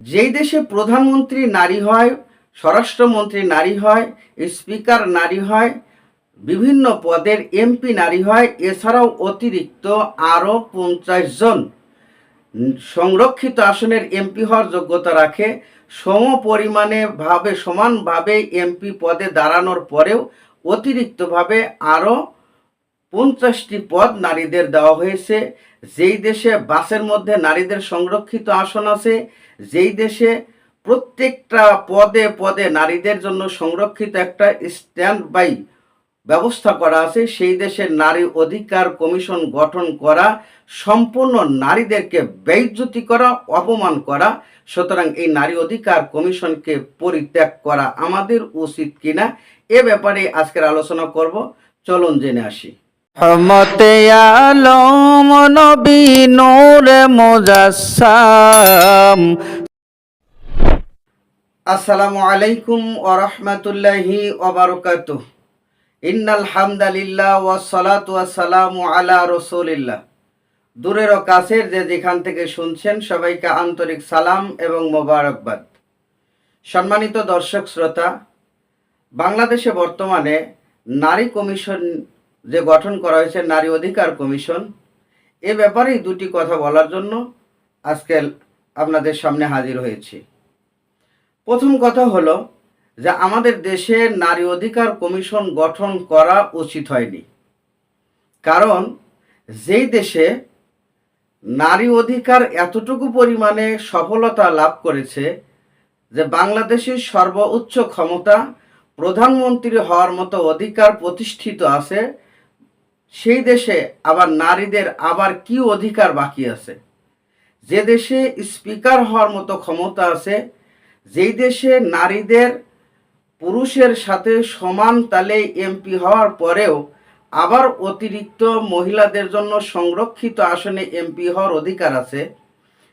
যেই দেশে প্রধানমন্ত্রী নারী হয়, স্বরাষ্ট্রমন্ত্রী নারী হয়, স্পিকার নারী হয়, বিভিন্ন পদের এমপি নারী হয়, এছাড়াও অতিরিক্ত আরও পঞ্চাশ জন সংরক্ষিত আসনের এমপি হওয়ার যোগ্যতা রাখে। সম পরিমাণে ভাবে সমানভাবে এমপি পদে দাঁড়ানোর পরেও অতিরিক্তভাবে আরও পঞ্চাশটি পদ নারীদের দেওয়া হয়েছে। যেই দেশে বাসের মধ্যে নারীদের সংরক্ষিত আসন আছে যেই দেশে প্রত্যেকটা পদে পদে নারীদের জন্য সংরক্ষিত একটা স্ট্যান্ড বাই ব্যবস্থা করা আছে, সেই দেশের নারী অধিকার কমিশন গঠন করা, সম্পূর্ণ নারীদেরকে বেইজ্জতি করা, অপমান করা, সুতরাং এই নারী অধিকার কমিশনকে পরিত্যাগ করা আমাদের উচিত কিনা, এ ব্যাপারে আজকের আলোচনা করব। চলুন জেনে আসি। রহমতে আলম নবী নূরে মুজাসসাম। আসসালামু আলাইকুম ওয়া রাহমাতুল্লাহি ওয়া বারাকাতুহু। ইন্নাল হামদালিল্লাহ ওয়া সালাতু ওয়া সালামু আলা রাসূলিল্লাহ। দূরের ও কাছের যে যেখান থেকে শুনছেন সবাইকে আন্তরিক সালাম এবং মোবারকবাদ। সম্মানিত দর্শক শ্রোতা, বাংলাদেশে বর্তমানে নারী কমিশন যে গঠন করা হয়েছে নারী অধিকার কমিশন, এ ব্যাপারেই দুটি কথা বলার জন্য আজকে আপনাদের সামনে হাজির হয়েছি। প্রথম কথা হলো যে আমাদের দেশে নারী অধিকার কমিশন গঠন করা উচিত হয়নি। কারণ যেই দেশে নারী অধিকার এতটুকু পরিমাণে সফলতা লাভ করেছে যে বাংলাদেশের সর্বোচ্চ ক্ষমতা প্রধানমন্ত্রী হওয়ার মতো অধিকার প্রতিষ্ঠিত আছে সেই দেশে আবার নারীদের আবার কি অধিকার বাকি আছে? যে দেশে স্পিকার হওয়ার মতো ক্ষমতা আছে, যেই দেশে নারীদের পুরুষের সাথে সমান তালে এমপি হওয়ার পরেও আবার অতিরিক্ত মহিলাদের জন্য সংরক্ষিত আসনে এমপি হওয়ার অধিকার আছে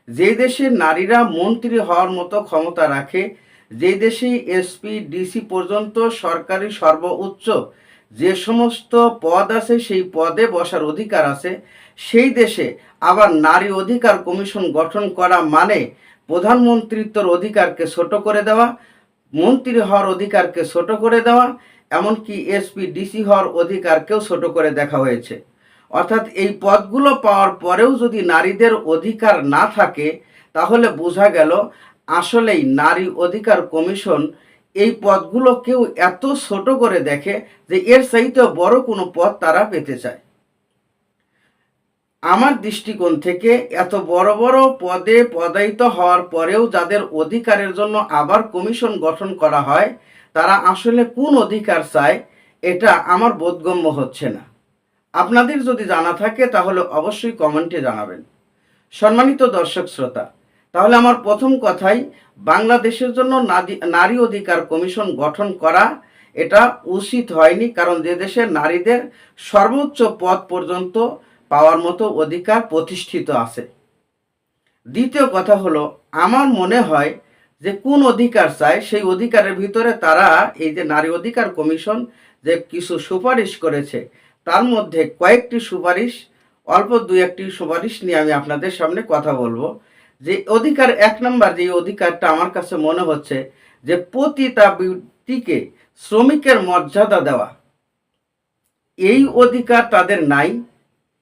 যে দেশে নারীরা মন্ত্রী হওয়ার মতো ক্ষমতা রাখে যে দেশে এসপি, ডিসি পর্যন্ত সরকারি সর্বোচ্চ যে সমস্ত পদ আছে, সেই পদে বসার অধিকার আছে। সেই দেশে আবার নারী অধিকার কমিশন গঠন করা মানে প্রধানমন্ত্রিত্বর অধিকারকে ছোট করে দেওয়া, মন্ত্রী হওয়ার অধিকারকে ছোট করে দেওয়া, এমনকি এসপি ডিসি হওয়ার অধিকারকেও ছোট করে দেখা হয়েছে। অর্থাৎ এই পদগুলো পাওয়ার পরেও যদি নারীদের অধিকার না থাকে, তাহলে বোঝা গেল আসলেই নারী অধিকার কমিশন এই পদগুলো কেউ এত ছোট করে দেখে যে এর চাইতে বড় কোনো পদ তারা পেতে চায়। আমার দৃষ্টিকোণ থেকে এত বড় বড় পদে পদায়িত হওয়ার পরেও যাদের অধিকারের জন্য আবার কমিশন গঠন করা হয়, তারা আসলে কোন অধিকার চায় এটা আমার বোধগম্য হচ্ছে না। আপনাদের যদি জানা থাকে তাহলে অবশ্যই কমেন্টে জানাবেন। সম্মানিত দর্শক শ্রোতা তাহলে আমার প্রথম কথাই, বাংলাদেশের জন্য নারী অধিকার কমিশন গঠন করা, এটা উচিত হয়নি কারণ যে দেশে নারীদের সর্বোচ্চ পদ পর্যন্ত পাওয়ার মতো অধিকার প্রতিষ্ঠিত আছে। দ্বিতীয় কথা হলো, আমার মনে হয় যে কোন অধিকার চায়, সেই অধিকারের ভিতরে তারা এই যে নারী অধিকার কমিশন যে কিছু সুপারিশ করেছে, তার মধ্যে কয়েকটি সুপারিশ, অল্প দু একটি সুপারিশ নিয়ে আমি আপনাদের সামনে কথা বলব। যে অধিকার, এক নম্বর যে অধিকারটা আমার কাছে মনে হচ্ছে যে পতিতা ব্যক্তিকে শ্রমিকের মর্যাদা দেওয়া, এই অধিকার তাদের নাই,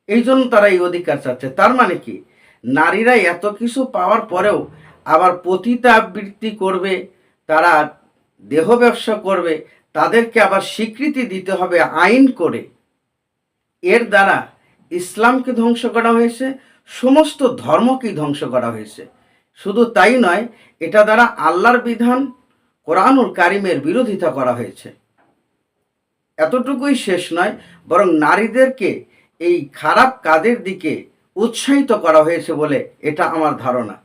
এই জন্য তারা এই অধিকার চাচ্ছে। তার মানে কি? নারীরা এত কিছু পাওয়ার পরেও আবার পতিতাবৃত্তি করবে, তারা দেহ ব্যবসা করবে, তাদেরকে আবার স্বীকৃতি দিতে হবে আইন করে। এর দ্বারা ইসলামকে ধ্বংস করা হয়েছে সমস্ত ধর্মকেই ধ্বংস করা হয়েছে। শুধু তাই নয়, এটা দ্বারা আল্লাহর বিধান, কোরআনুল কারিমের বিরোধিতা করা হয়েছে। এতটুকুই শেষ নয়, বরং নারীদেরকে এই খারাপ কাজের দিকে উৎসাহিত করা হয়েছে বলে এটা আমার ধারণা।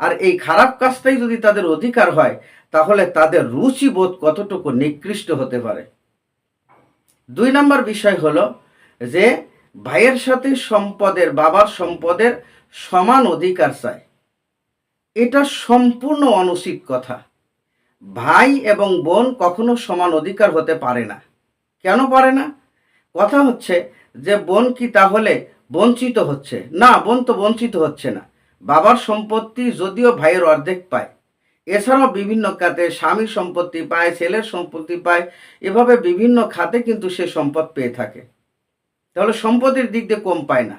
আর এই খারাপ কাজটাই যদি তাদের অধিকার হয়, তাহলে তাদের রুচিবোধ কতটুকু নিকৃষ্ট হতে পারে? দুই নম্বর বিষয় হলো যে ভাইয়ের সাথে সম্পদের, বাবার সম্পদের সমান অধিকার চায়। এটা সম্পূর্ণ অনুচিত কথা। ভাই এবং বোন কখনো সমান অধিকার হতে পারে না। কেন পারে না? কথা হচ্ছে যে, বোন কি তাহলে বঞ্চিত হচ্ছে? না, বোন তো বঞ্চিত হচ্ছে না। বাবার সম্পত্তি যদিও ভাইয়ের অর্ধেক পায়। এছাড়াও বিভিন্ন খাতে স্বামীর সম্পত্তি পায়, ছেলের সম্পত্তি পায়। এভাবে বিভিন্ন খাতে কিন্তু সে সম্পদ পেয়ে থাকে। তাহলে সম্পদের দিক দিয়ে কম পায় না।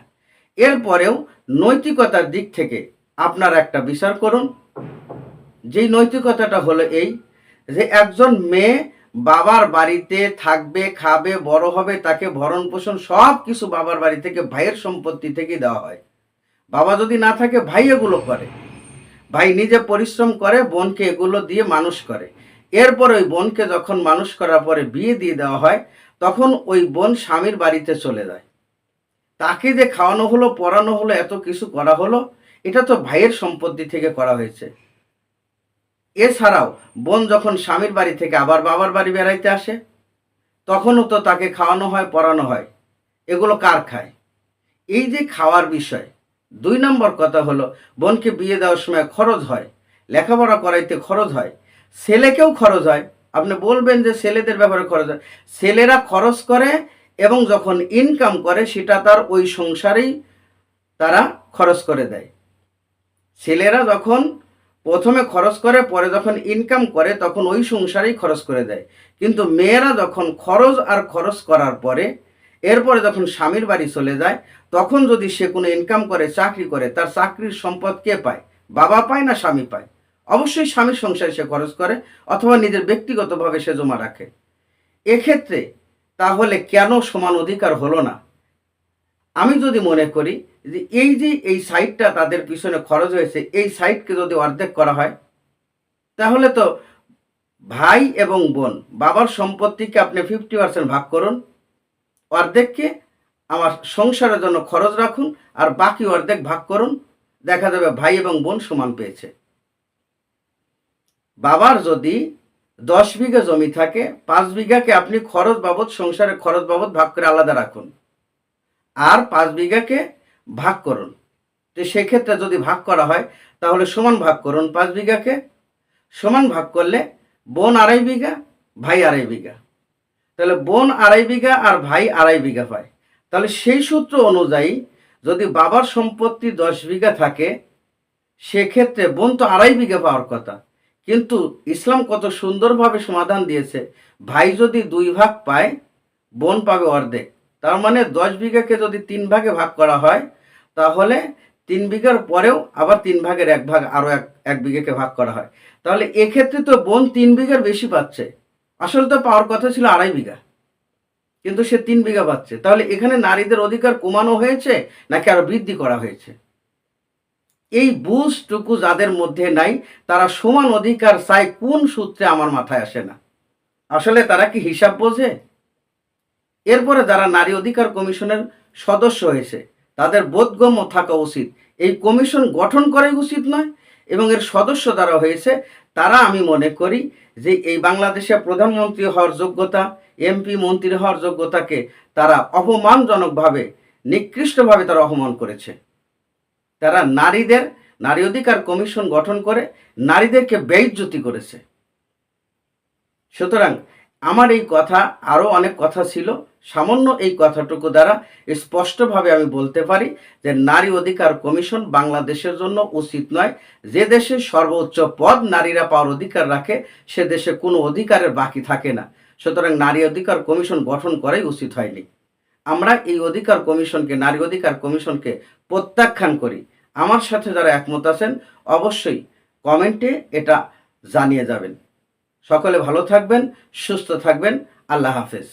এরপরেও নৈতিকতার দিক থেকে আপনার একটা বিচার করুন। যেই নৈতিকতাটা হলো এই, যে একজন মেয়ে বাবার বাড়িতে থাকবে, খাবে, বড় হবে, তাকে ভরণ পোষণ সব কিছু বাবার বাড়ি থেকে, ভাইয়ের সম্পত্তি থেকে দেওয়া হয়। বাবা যদি না থাকে, ভাই এগুলো করে। ভাই নিজে পরিশ্রম করে, বোনকে এগুলো দিয়ে মানুষ করে। এরপর ওই বোনকে যখন মানুষ করার পরে বিয়ে দিয়ে দেওয়া হয় তখন ওই বোন স্বামীর বাড়িতে চলে যায়। তাকে যে খাওয়ানো হলো, পড়ানো হলো, এত কিছু করা হলো, এটা তো ভাইয়ের সম্পত্তি থেকে করা হয়েছে। এছাড়াও বোন যখন স্বামীর বাড়ি থেকে আবার বাবার বাড়ি বেড়াইতে আসে, তখনও তো তাকে খাওয়ানো হয়, পড়ানো হয়। এগুলো কার খায়? এই যে খাওয়ার বিষয়, দুই নম্বর কথা হলো, বোনকে বিয়ে দেওয়ার সময় খরচ হয়, লেখাপড়া করাইতে খরচ হয়, ছেলেকেও খরচ হয় আপনি বলবেন যে ছেলেদের ব্যাপারে খরচ ছেলেরা খরচ করে এবং যখন ইনকাম করে, সেটা তার ওই সংসারেই তারা খরচ করে দেয়। ছেলেরা যখন প্রথমে খরচ করে, পরে যখন ইনকাম করে, তখন ওই সংসারেই খরচ করে দেয়। কিন্তু মেয়েরা যখন খরচ আর খরচ করার পরে, এরপরে যখন স্বামীর বাড়ি চলে যায়, তখন যদি সে কোনো ইনকাম করে, চাকরি করে, তার চাকরির সম্পদ কে পায়? বাবা পায় না স্বামী পায়? অবশ্যই স্বামীর সংসারে সে খরচ করে অথবা নিজের ব্যক্তিগতভাবে সে জমা রাখে। এক্ষেত্রে তাহলে কেন সমান অধিকার হলো না? আমি যদি মনে করি যে এই যে এই সাইটটা তাদের পিছনে খরচ হয়েছে, এই সাইটকে যদি অর্ধেক করা হয়, তাহলে তো ভাই এবং বোন, বাবার সম্পত্তিকে আপনি ফিফটি পার্সেন্ট ভাগ করুন, অর্ধেককে আমার সংসারের জন্য খরচ রাখুন, আর বাকি অর্ধেক ভাগ করুন, দেখা যাবে ভাই এবং বোন সমান পেয়েছে। বাবার যদি দশ বিঘা জমি থাকে, পাঁচ বিঘাকে আপনি খরচ বাবদ, সংসারে খরচ বাবদ ভাগ করে আলাদা রাখুন। আর পাঁচ বিঘাকে ভাগ করুন। তো সেক্ষেত্রে যদি ভাগ করা হয়, তাহলে সমান ভাগ করুন পাঁচ বিঘাকে। সমান ভাগ করলে বোন আড়াই বিঘা, ভাই আড়াই বিঘা। তাহলে বোন আড়াই বিঘা আর ভাই আড়াই বিঘা পায় তাহলে সেই সূত্র অনুযায়ী যদি বাবার সম্পত্তি দশ বিঘা থাকে, সেক্ষেত্রে বোন তো আড়াই বিঘা পাওয়ার কথা। কিন্তু ইসলাম কত সুন্দরভাবে সমাধান দিয়েছে। ভাই যদি দুই ভাগ পায়, বোন পাবে অর্ধেক। তার মানে দশ বিঘাকে যদি তিন ভাগে ভাগ করা হয়, তাহলে তিন বিঘার পরেও আবার তিন ভাগের এক ভাগ আরও এক এক বিঘাকে ভাগ করা হয়। তাহলে এক্ষেত্রে তো বোন তিন বিঘার বেশি পাচ্ছে। আসলে তো পাওয়ার কথা ছিল আড়াই বিঘা। কিন্তু সে তিন বিঘা পাচ্ছে। তাহলে এখানে নারীদের অধিকার কমানো হয়েছে, নাকি আরও বৃদ্ধি করা হয়েছে? এই বুঝটুকু যাদের মধ্যে নাই, তারা সমান অধিকার চায় কোন সূত্রে আমার মাথায় আসে না। আসলে তারা কি হিসাব বোঝে? এরপরে যারা নারী অধিকার কমিশনের সদস্য হয়েছে, তাদের বোধগম্য থাকা উচিত। এই কমিশন গঠন করাই উচিত নয় এবং এর সদস্য যারা হয়েছে, তারা আমি মনে করি যে এই বাংলাদেশে প্রধানমন্ত্রী হওয়ার যোগ্যতা, এমপি, মন্ত্রী হওয়ার যোগ্যতাকে তারা অপমানজনকভাবে, নিকৃষ্টভাবে তারা অপমান করেছে। তারা নারীদের, নারী অধিকার কমিশন গঠন করে নারীদেরকে বেইজ্জতি করেছে। সুতরাং আমার এই কথা আরও অনেক কথা ছিল, সামান্য এই কথাটুকু দ্বারা স্পষ্টভাবে আমি বলতে পারি যে নারী অধিকার কমিশন বাংলাদেশের জন্য উচিত নয়। যে দেশে সর্বোচ্চ পদ নারীরা পাওয়ার অধিকার রাখে, সে দেশে কোনো অধিকারের বাকি থাকে না। সুতরাং নারী অধিকার কমিশন গঠন করাই উচিত হয়নি। আমরা এই অধিকার কমিশনকে, নারী অধিকার কমিশনকে প্রত্যাখ্যান করি। আমার সাথে যারা একমত আছেন, অবশ্যই কমেন্টে এটা জানিয়ে যাবেন। সকলে ভালো থাকবেন, সুস্থ থাকবেন। আল্লাহ হাফেজ।